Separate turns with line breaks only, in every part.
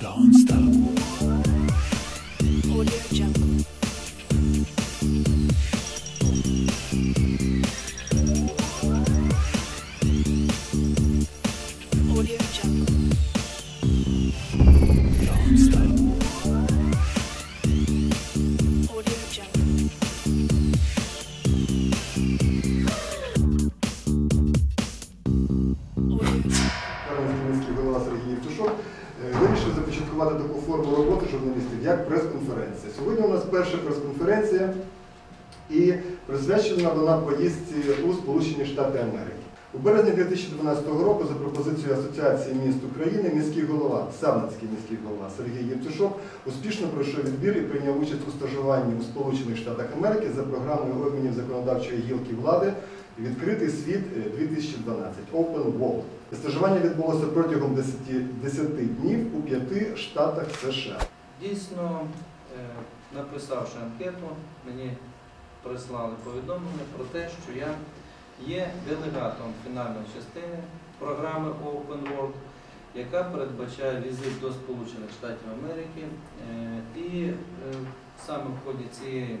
Don't stop.
Audio
і присвячена вона поїздці у Сполучені Штати Америки. У березні 2012 року за пропозицією Асоціації міст України міський голова, Савницький міський голова Сергій Євтушок успішно пройшов відбір і прийняв участь у стажуванні у Сполучених Штатах Америки за програмою обмінів законодавчої гілки влади Відкритий світ е, 2012 Open World. Стажування відбулося протягом 10, 10 днів у п'яти штатах США.
Дійсно, е, написавши анкету, мені прислали повідомлення про те, що я є делегатом фінальної частини програми Open World, яка передбачає візит до Сполучених Штатів Америки. Е, І е, саме в ході цієї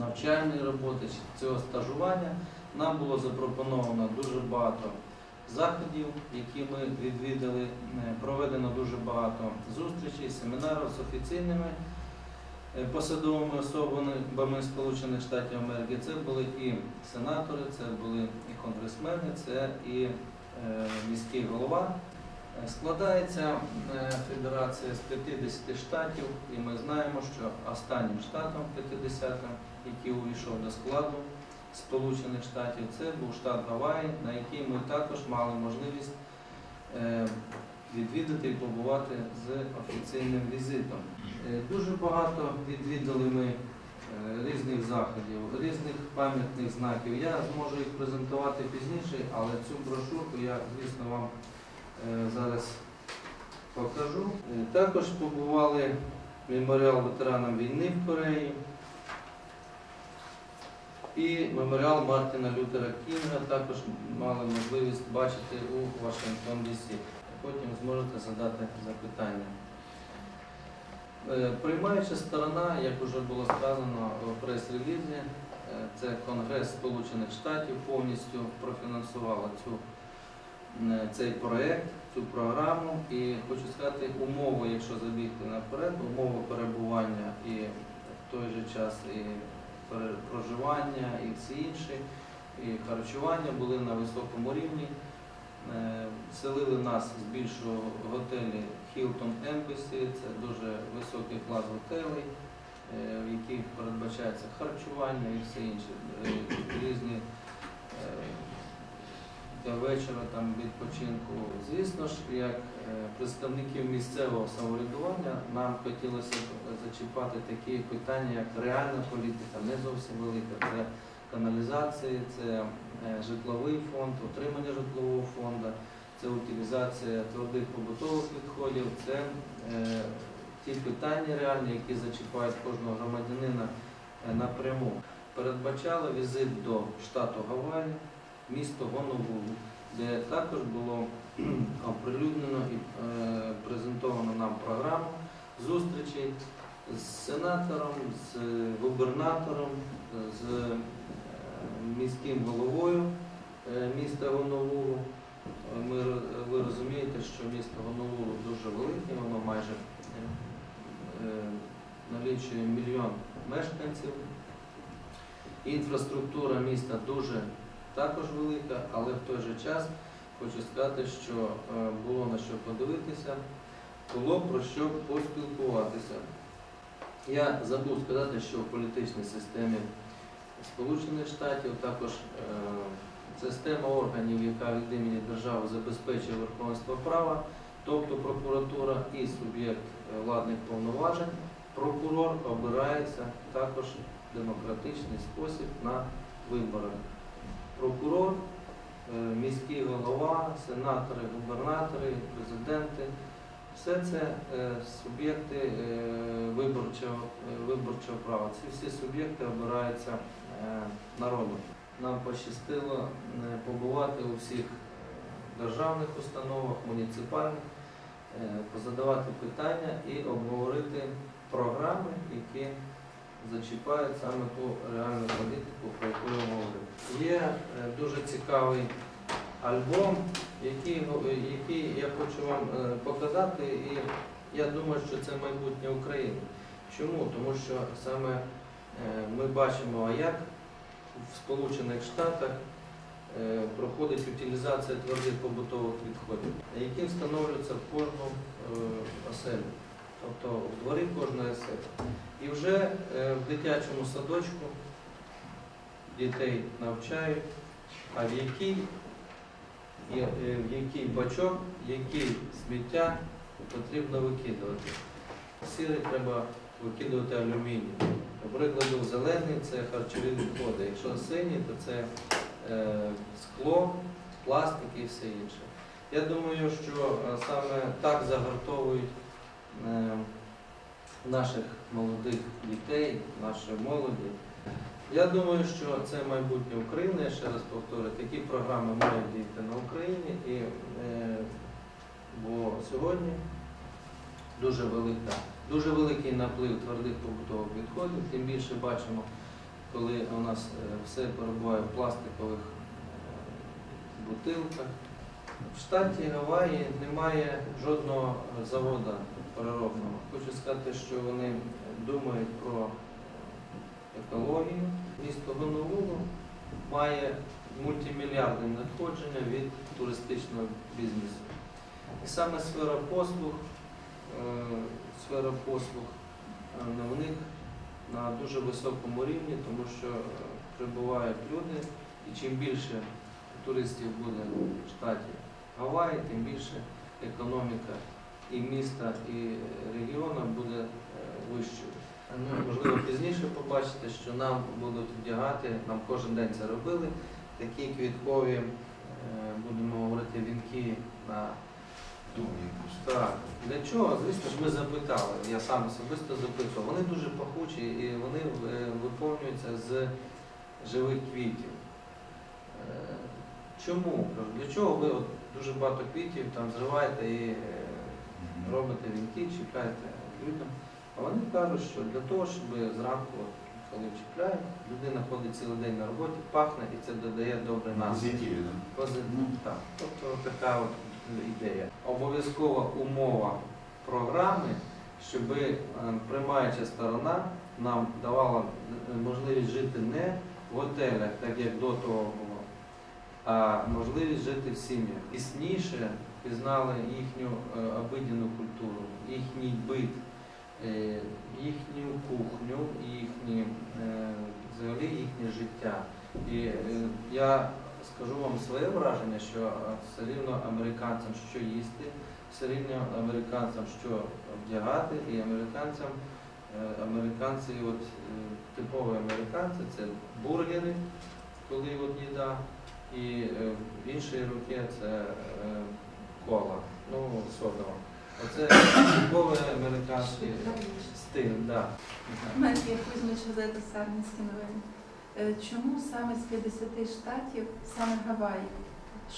навчальної роботи, цього стажування, нам було запропоновано дуже багато заходів, які ми відвідали. Е, Проведено дуже багато зустрічей, семінарів з офіційними посадовими особами Сполучених Штатів Америки. Це були і сенатори, це були і конгресмени, це і е, міський голова. Е, Складається е, федерація з 50 штатів, і ми знаємо, що останнім штатом 50-м, який увійшов до складу Сполучених Штатів, це був штат Гаваї, на який ми також мали можливість е, відвідати і побувати з офіційним візитом. Е, Дуже багато відвідали ми е, різних заходів, різних пам'ятних знаків. Я зможу їх презентувати пізніше, але цю брошурку я, звісно, вам е, зараз покажу. Також побували меморіал ветеранам війни в Кореї і меморіал Мартіна Лютера Кінга також мали можливість бачити у Вашингтон Дісі. Потім зможете задати запитання. Е, Приймаюча сторона, як вже було сказано у прес-релізі, е, це Конгрес Сполучених Штатів повністю профінансувала цю, е, цей проєкт, цю програму. І хочу сказати, умови, якщо забігти наперед, умови перебування і в той же час і проживання і всі інші, і харчування були на високому рівні. Е, Селили нас з більшого готелі Hilton Embassy, це дуже високий клас готелей, е, в яких передбачається харчування і все інше. Е, Різні для вечора там відпочинку. Звісно ж, як представників місцевого самоврядування нам хотілося зачіпати такі питання, як реальна політика, не зовсім велика. Це каналізації, це е, житловий фонд, утримання житлового фонду, це утилізація твердих побутових відходів, це е, ті питання реальні, які зачіпають кожного громадянина е, напряму. Передбачало візит до штату Гаваї, місто Гонолулу, де також було оприлюднено і презентовано нам програму зустрічей з сенатором, з губернатором, з міським головою е, міста Гонолулу. Е, Ми, ви розумієте, що місто Гонолулу дуже велике, воно майже е, е, налічує мільйон мешканців. Інфраструктура міста дуже також велика, але в той же час хочу сказати, що е, було на що подивитися, було про що поспілкуватися. Я забув сказати, що в політичній системі Сполучених Штатів також е, система органів, яка від імені держави забезпечує верховенство права, тобто прокуратура і суб'єкт е, владних повноважень, прокурор обирається також в демократичний спосіб на виборах. Прокурор, е, міський голова, сенатори, губернатори, президенти все це суб'єкти виборчого, виборчого права. Ці всі суб'єкти обираються е, народом. Нам пощастило е, побувати у всіх е, державних установах, муніципальних позадавати питання і обговорити програми, які зачіпають саме ту реальну політику, про яку я говорив. Є е, дуже цікавий альбом, який, який я хочу вам е, показати, і я думаю, що це майбутнє України. Чому? Тому що саме е, ми бачимо, як в Сполучених Штатах е, проходить утилізація твердих побутових відходів, які встановлюються в кожну е, оселю, тобто в дворі кожної оселі. І вже е, в дитячому садочку дітей навчають, а в який, е, в який бачок, який сміття потрібно викидувати. Сірий треба викидувати алюміній. До прикладу, зелений це харчові відходи. Якщо синій, то це е, скло, пластик і все інше. Я думаю, що е, саме так загартовують е, наших молодих дітей, нашої молоді. Я думаю, що це майбутнє України, я ще раз повторю, такі програми мають діяти на Україні, і, бо сьогодні дуже велика, дуже великий наплив твердих побутових відходів, тим більше бачимо, коли у нас е, все перебуває в пластикових е, бутилках. В штаті Гаваї немає жодного заводу переробного. Хочу сказати, що вони думають про екологію. Місто Гонолулу має мультимільярдне надходження від туристичного бізнесу. І саме сфера послуг, е, сфера послуг е, на них на дуже високому рівні, тому що е, прибувають люди, і чим більше туристів буде в штаті Гаваї, тим більше економіка і міста, і регіону буде е, вищою. Ну, можливо, пізніше побачите, що нам будуть вдягати, нам кожен день це робили, такі квіткові, е, будемо говорити, вінки на так. Для чого? Звісно ж, ми запитали. Я сам особисто запитував. Вони дуже пахучі і вони е, виповнюються з живих квітів. Е, Чому? Для чого ви от дуже багато квітів там зриваєте і е, робите вінки, чіпляєте людям? А вони кажуть, що для того, щоб зранку, коли чіпляють, людина ходить цілий день на роботі, пахне і це додає добрий настрій.
Позитиві, да?
Позитив, так. Тобто така от ідея. Обов'язкова умова програми, щоб е, приймаюча сторона нам давала е, можливість жити не в готелях, так як до того було, а можливість жити в сім'ях. Пізніше пізнали їхню е, обидяну культуру, їхній бит, їхню кухню, їхні, взагалі їхнє життя. І я скажу вам своє враження, що е, все рівно американцям що їсти, все рівно американцям що вдягати, і американцям, е, американці, от, е, типові американці, це бургери, коли от їда, і в іншій руці це кола, ну, содова. Оце типовий американський стиль, так. да.
Матвія Кузьмич, газета Сарненські новини. Е, Чому саме з 50 штатів, саме Гаваї?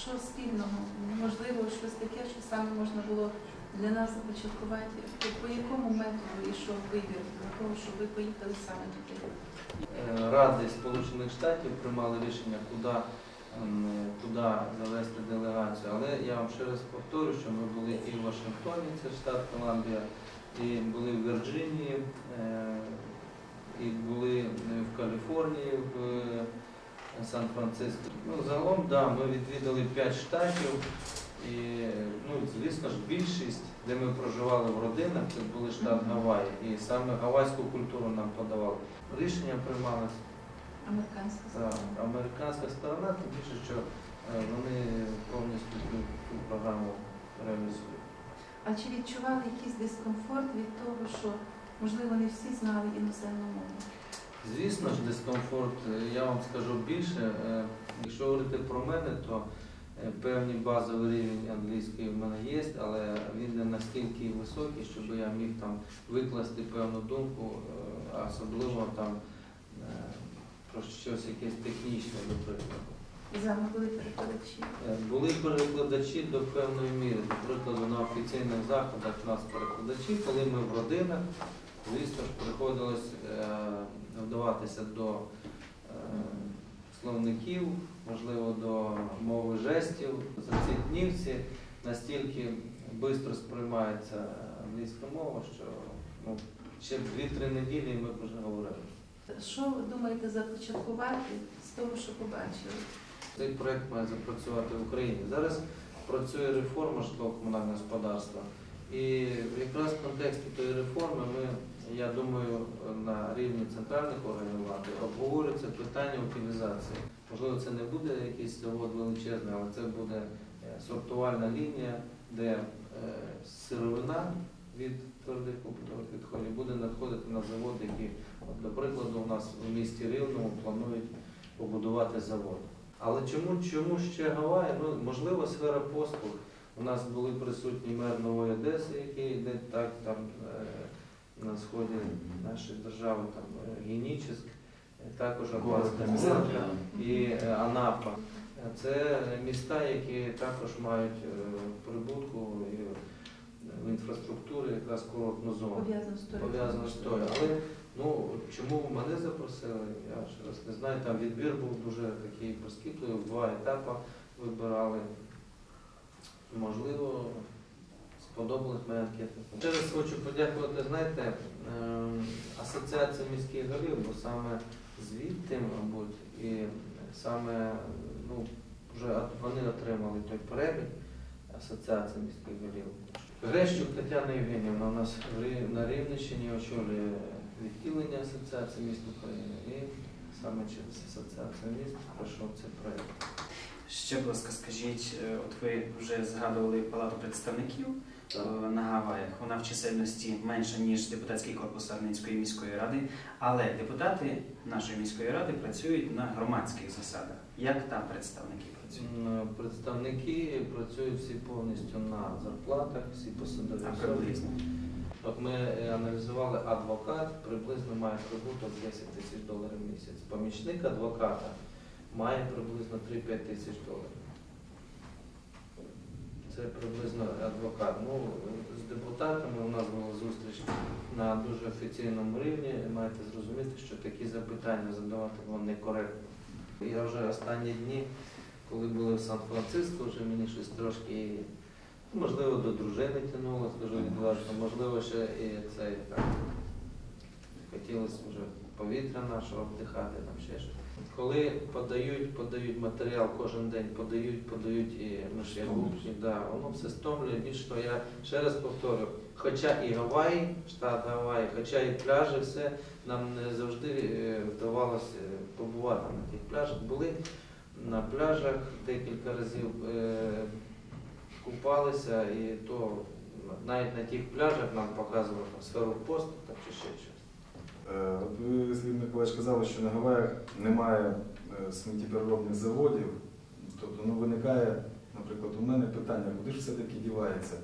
Що спільного? Можливо, щось таке, що саме можна було для нас започаткувати? По, якому методу йшов вибір для того, щоб ви поїхали саме туди?
Е, Ради Сполучених Штатів приймали рішення, куди, ем, куди завести делегацію. Але я вам ще раз повторю, що ми були і в Вашингтоні, це штат Колумбія, і були в Вірджинії, е, і Каліфорнії, в е, Сан-Франциско. Ну, загалом, да, ми відвідали 5 штатів. І, ну, звісно ж, більшість, де ми проживали в родинах, це були штат Гаваї. І саме гавайську культуру нам подавали. Рішення приймалося
Американська сторона.
американська сторона, тим більше, що е, вони повністю цю, цю програму реалізують.
А чи відчували якийсь дискомфорт від того, що можливо не всі знали іноземну мову?
Звісно ж, дискомфорт, е, я вам скажу більше. Е, Якщо говорити про мене, то е, певний базовий рівень англійської в мене є, але він не настільки високий, щоб я міг там викласти певну думку, особливо там про щось якесь технічне, до прикладу.
з вами були перекладачі?
Були перекладачі до певної міри. До прикладу, на офіційних заходах у нас перекладачі, коли ми в родинах, звісно ж, приходилось е, вдаватися до е, словників, можливо, до мови жестів. За ці дні всі настільки швидко сприймається англійська мова, що ну, ще 2-3 неділі ми б вже говорили.
Що ви думаєте започаткувати з того, що побачили?
Цей проект має запрацювати в Україні. Зараз працює реформа житлово-комунального господарства. І якраз в контексті тої реформи ми, я думаю, на рівні центральних органів влади обговорюється питання утилізації. Можливо, це не буде якийсь завод величезний, але це буде е, сортувальна лінія, де е, сировина від твердих побутових відходів буде надходити на завод, який, до прикладу, у нас в місті Рівному планують побудувати завод. Але чому, чому ще Гаваї? Ну, можливо, сфера послуг. У нас були присутні мер Нової Одеси, який йде так там е, на сході нашої держави, там Генічеськ, е, також Абхазька Мілка і е, Анапа. Це міста, які також мають е, прибутку в інфраструктурі якраз курортну зону
Пов'язано з тою?
пов'язано з тою. Але ну чому мене запросили, я ще раз не знаю. Там відбір був дуже такий прискіпливий, два етапи вибирали. Можливо, сподобались мої анкети. Ще раз хочу подякувати, знаєте, ем, Асоціації міських голів, бо саме звідти, мабуть, і саме ну, вже вони отримали той перелік Асоціації міських голів. Грещук Тетяна Євгенівна у нас на Рівненщині очолює відділення Асоціації міст України і саме через Асоціацію міст пройшов цей проєкт.
Ще, будь ласка, скажіть, е, от ви вже згадували палату представників на Гаваях. Вона в чисельності менша, ніж депутатський корпус Арненської міської ради, але депутати нашої міської ради працюють на громадських засадах. Як там представники працюють?
Представники працюють всі повністю на зарплатах, всі посадові
А приблизно.
От ми е, аналізували адвокат, приблизно має прибуток 10 тисяч доларів в місяць. Помічник адвоката має приблизно 3-5 тисяч доларів. Це приблизно адвокат. Ну, з депутатами у нас була зустріч на дуже офіційному рівні. Маєте зрозуміти, що такі запитання задавати було некоректно. Я вже останні дні, коли були в Сан-Франциско, вже мені щось трошки Можливо, до дружини тянуло, скажу відверто, можливо, ще і цей так. Хотілося вже повітря нашого вдихати, там ще щось. Коли подають, подають матеріал кожен день, подають, подають і ми да, воно все стомлює. Більш того, я ще раз повторю, хоча і Гаваї, штат Гаваї, хоча і пляжі, все, нам не завжди е, вдавалося е, побувати на тих пляжах. Були на пляжах декілька разів. е, купалися, і то навіть на тих пляжах нам показували там, сферу посту чи ще щось.
Е, От ви, Сергій Миколаївич, казали, що на Гаваях немає е, сміттєпереробних заводів. Тобто ну, виникає, наприклад, у мене питання, куди ж все-таки дівається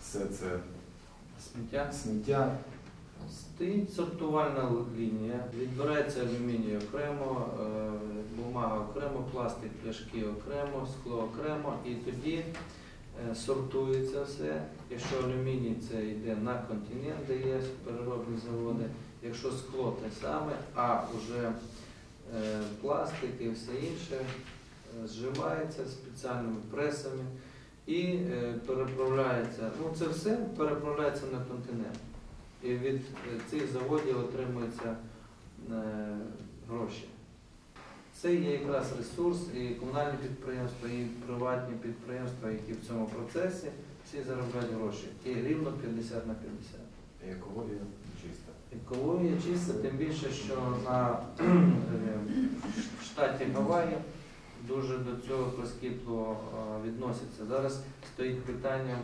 все це
Сміття.
сміття?
Стоїть сортувальна лінія, відбирається алюміній окремо, е, бумага окремо, пластик, пляшки окремо, скло окремо, і тоді сортується все. Якщо алюміній це йде на континент, де є переробні заводи, якщо скло те саме, а вже е, пластик і все інше е, зжимається спеціальними пресами і е, переправляється. Ну це все переправляється на континент. І від е, цих заводів отримуються е, гроші. Це є якраз ресурс, і комунальні підприємства, і приватні підприємства, які в цьому процесі всі заробляють гроші. І рівно 50 на 50.
І екологія чиста.
Екологія чиста, тим більше, що на е, в штаті Гаваї дуже до цього прискіпливо е, відносяться. Зараз стоїть питання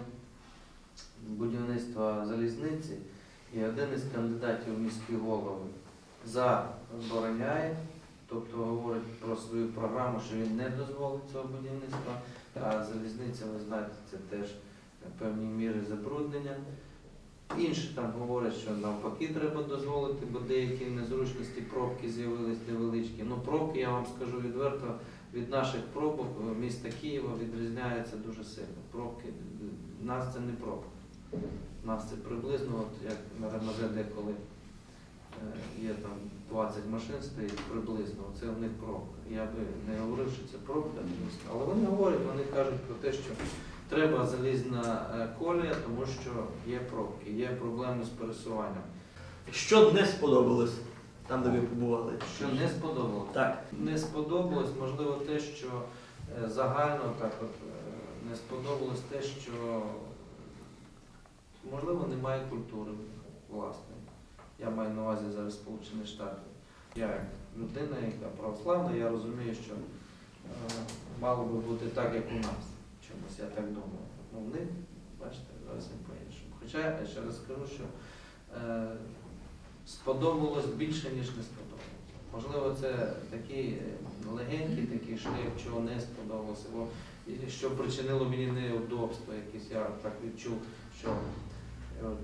будівництва залізниці, і один із кандидатів в міські голови забороняє, тобто говорить про свою програму, що він не дозволить цього будівництва. А залізниця, ви знаєте, це теж певні міри забруднення. Інші там говорять, що навпаки треба дозволити, бо деякі незручності пробки з'явились невеличкі. Ну, пробки, я вам скажу відверто, від наших пробок міста Києва відрізняється дуже сильно. Пробки нас це не пробка. Нас це приблизно, от як на РМЗ деколи є там 20 машин стоїть приблизно, це в них пробка. Я би не говорив, що це пробка, але вони говорять, вони кажуть про те, що треба залізна е, колія, тому що є пробки, є проблеми з пересуванням.
Що не сподобалось там, де ви побували?
Що не сподобалося?
Так.
Не сподобалось, можливо, те, що е, загально так от е, не сподобалось те, що можливо немає культури власної. Я маю на увазі зараз Сполучені Штати. Я як людина, яка православна, я розумію, що е, мало би бути так, як у нас. Чомусь я так думаю. Ну, в бачите, зовсім по-іншому. Хоча я ще раз скажу, що е, сподобалось більше, ніж не сподобалось. Можливо, це такий е, легенький такий шлях, чого не сподобалося, бо що причинило мені неудобство якісь. Я так відчув, що е,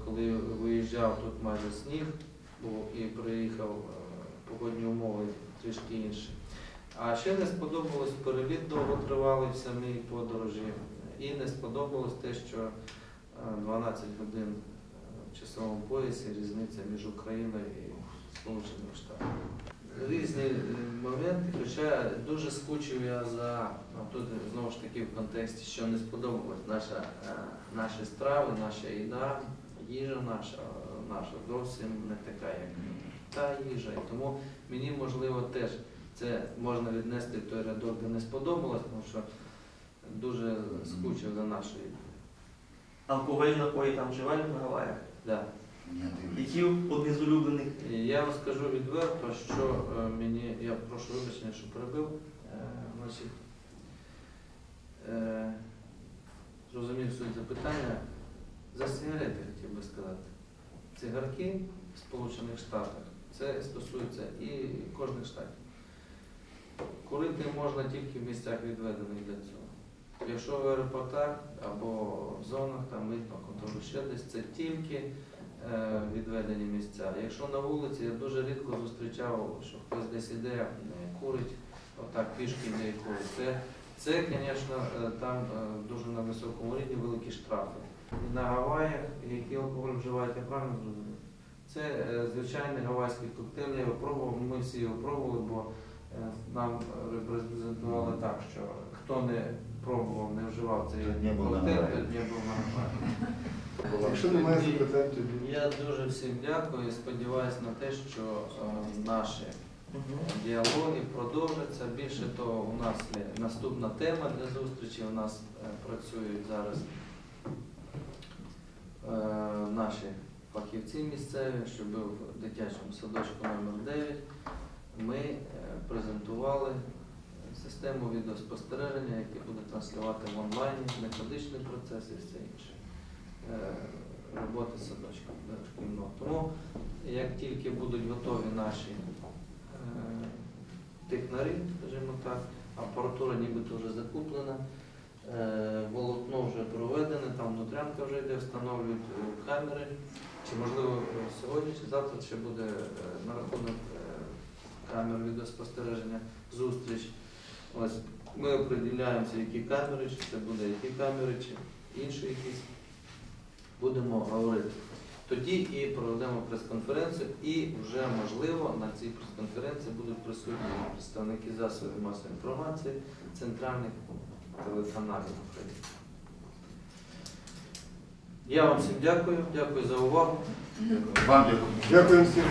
коли виїжджав тут майже сніг, був і приїхав, е, погодні умови трішки інші. А ще не сподобалось переліт довготривалий в самій подорожі. І не сподобалось те, що е, 12 годин е, в часовому поясі різниця між Україною і Сполученими Штатами. Різні е, моменти, хоча дуже скучив я за ну, тут знову ж таки в контексті, що не сподобалось наша, е, наші страви, наша їда, їжа наша, е, наша зовсім не така, як та їжа. І тому мені можливо теж це можна віднести в той рядок, де не сподобалось, тому що дуже скучив за нашою їдою.
Алкогольні напої там вживали на Гаваях?
Да.
Які одні з улюблених?
Я вам скажу відверто, що е, мені, я прошу вибачення, що перебив, е, значить, е, зрозумів суть запитання. За сигарети хотів би сказати. Цигарки в Сполучених Штатах, це стосується і кожних штатів. Курити можна тільки в місцях відведених для цього. Якщо в аеропортах або в зонах там митного контролю ще десь, це тільки е, відведені місця. Якщо на вулиці, я дуже рідко зустрічав, що хтось десь іде, е, курить, отак пішки йде і курить. Це, це, звісно, е, там е, дуже на високому рівні великі штрафи. І на Гаваях, який алкоголь вживають, я правильно зрозумів? Це е, звичайний гавайський коктейль, я його пробував, ми всі його пробували, бо е, нам репрезентували так, що хто не пробував, не вживав цей коктейль, то не був на Гаваях.
Якщо немає запитань, тоді
Я дуже всім дякую і сподіваюся на те, що е, наші діалоги продовжаться. Більше того, у нас є наступна тема для зустрічі. У нас працюють зараз наші фахівці місцеві, що був в дитячому садочку номер 9 Ми е, презентували систему відеоспостереження, яке буде транслювати в онлайні методичний процес і все інше. Е, Роботи садочка шкільного. Тому як тільки будуть готові наші е, технарі, скажімо так, апаратура нібито вже закуплена, е, волокно вже проведене, там внутрянка вже йде, встановлюють е, камери. Чи можливо е, сьогодні чи завтра ще буде е, на рахунок е, камер відеоспостереження зустріч. Ось ми определяємося, які камери, чи це буде які камери, чи інші якісь. Будемо говорити. Тоді і проведемо прес-конференцію, і вже можливо на цій прес-конференції будуть присутні представники засобів масової інформації центральних телеканалів України. Я вам всім дякую, дякую за увагу.
Вам дякую.
Дякую всім.